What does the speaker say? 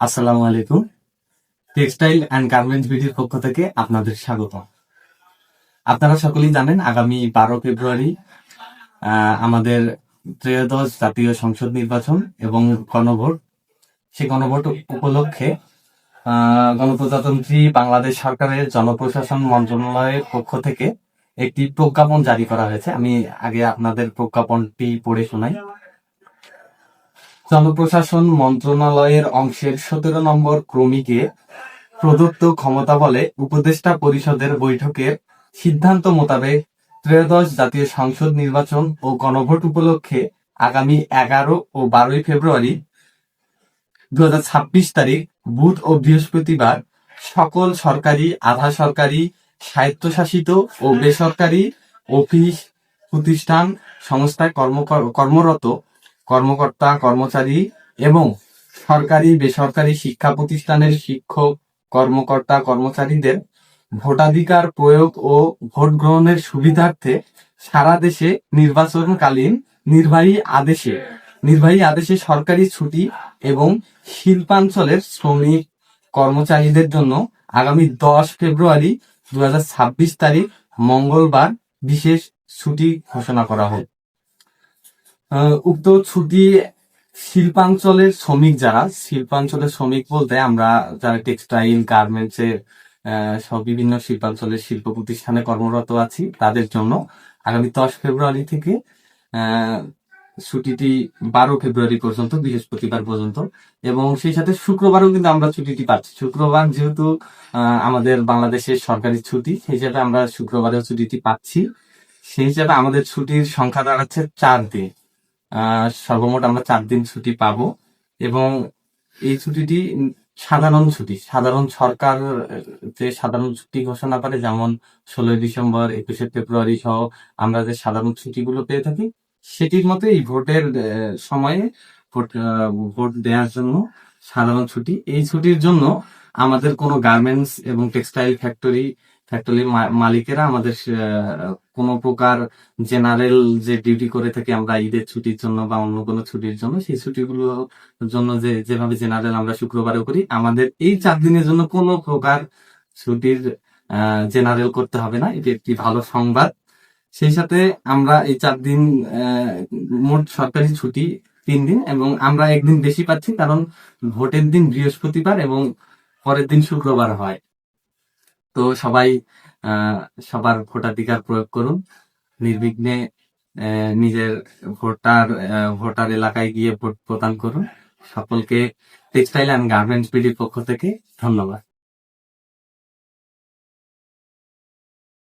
আসসালামু আলাইকুম। Textile and garments বিডির পক্ষ থেকে আপনাদের স্বাগত আপনারা সকলেই জানেন, আগামী বারো ফেব্রুয়ারি আমাদের ত্রয়োদশ জাতীয় সংসদ নির্বাচন এবং গণভোট। সেই গণভোট উপলক্ষে গণপ্রজাতন্ত্রী বাংলাদেশ সরকারের জনপ্রশাসন মন্ত্রণালয়ের পক্ষ থেকে একটি প্রজ্ঞাপন জারি করা হয়েছে। আমি আগে আপনাদের প্রজ্ঞাপনটি পড়ে শোনাই। জনপ্রশাসন মন্ত্রণালয়ের অংশের সতেরো নম্বর ক্রমিকে প্রদত্ত ক্ষমতা বলে উপদেষ্টা পরিষদের বৈঠকের সিদ্ধান্ত মোতাবেক ত্রয়োদশ জাতীয় সংসদ নির্বাচন ও গণভোট উপলক্ষে আগামী এগারো ও বারোই ফেব্রুয়ারি দুহাজার ছাব্বিশ তারিখ বুধ ও বৃহস্পতিবার সকল সরকারি, আধা সরকারি, স্বায়ত্তশাসিত ও বেসরকারি অফিস, প্রতিষ্ঠান সংস্থায় কর্ম কর্মরত কর্মকর্তা, কর্মচারী এবং সরকারি, বেসরকারি শিক্ষা প্রতিষ্ঠানের শিক্ষক, কর্মকর্তা, কর্মচারীদের ভোটাধিকার প্রয়োগ ও ভোট গ্রহণের সুবিধার্থে সারা দেশে নির্বাচনকালীন নির্বাহী আদেশে নির্বাহী আদেশে সরকারি ছুটি এবং শিল্পাঞ্চলের শ্রমিক কর্মচারীদের জন্য আগামী দশ ফেব্রুয়ারি দু হাজার ছাব্বিশ তারিখ মঙ্গলবার বিশেষ ছুটি ঘোষণা করা হয় উক্ত ছুটি শিল্পাঞ্চলের শ্রমিক যারা, শিল্পাঞ্চলের শ্রমিক বলতে আমরা যারা টেক্সটাইল, গার্মেন্টস এর সব বিভিন্ন শিল্পাঞ্চলের শিল্প প্রতিষ্ঠানে কর্মরত আছি, তাদের জন্য আগামী দশ ফেব্রুয়ারি থেকে ছুটিটি বারো ফেব্রুয়ারি পর্যন্ত, বৃহস্পতিবার পর্যন্ত, এবং সেই সাথে শুক্রবারও কিন্তু আমরা ছুটিটি পাচ্ছি। শুক্রবার যেহেতু আমাদের বাংলাদেশের সরকারি ছুটি, সেই হিসাবে আমরা শুক্রবারেও ছুটিটি পাচ্ছি। সেই হিসাবে আমাদের ছুটির সংখ্যা দাঁড়াচ্ছে চার দিন। সর্বমোট আমরা চার দিন ছুটি পাবো। এবং এই ছুটিটি সাধারণ ছুটি। সাধারণ সরকার যে সাধারণ ছুটি ঘোষণা করে, যেমন ষোলোই ডিসেম্বর, একুশে ফেব্রুয়ারি সহ আমরা যে সাধারণ ছুটিগুলো পেয়ে থাকি, সেটির মতো এই ভোটের সময়ে ভোট ভোট দেওয়ার জন্য সাধারণ ছুটি। এই ছুটির জন্য আমাদের কোনো গার্মেন্টস এবং টেক্সটাইল ফ্যাক্টরি ফ্যাক্টরি মালিকেরা আমাদের কোনো প্রকার জেনারেল যে ডিউটি করে থাকি আমরা ঈদের ছুটির জন্য বা অন্য কোনো ছুটির জন্য, সেই ছুটিগুলোর জন্য যে, যেভাবে জেনারেল আমরা শুক্রবারে করি, আমাদের এই চার দিনের জন্য কোনো প্রকার ছুটির জেনারেল করতে হবে না। এটি একটি ভালো সংবাদ। সেই সাথে আমরা এই চার দিন মোট সরকারি ছুটি তিন দিন এবং আমরা একদিন বেশি পাচ্ছি কারণ ভোটের দিন বৃহস্পতিবার এবং পরের দিন শুক্রবার হয়। তো সবাই সবার ভোটাধিকার প্রয়োগ করুন। নির্বিঘ্নে নিজের ভোটার ভোটার এলাকায় গিয়ে ভোট প্রদান করুন। সকলকে টেক্সটাইল অ্যান্ড গার্মেন্টস বিডির পক্ষ থেকে ধন্যবাদ।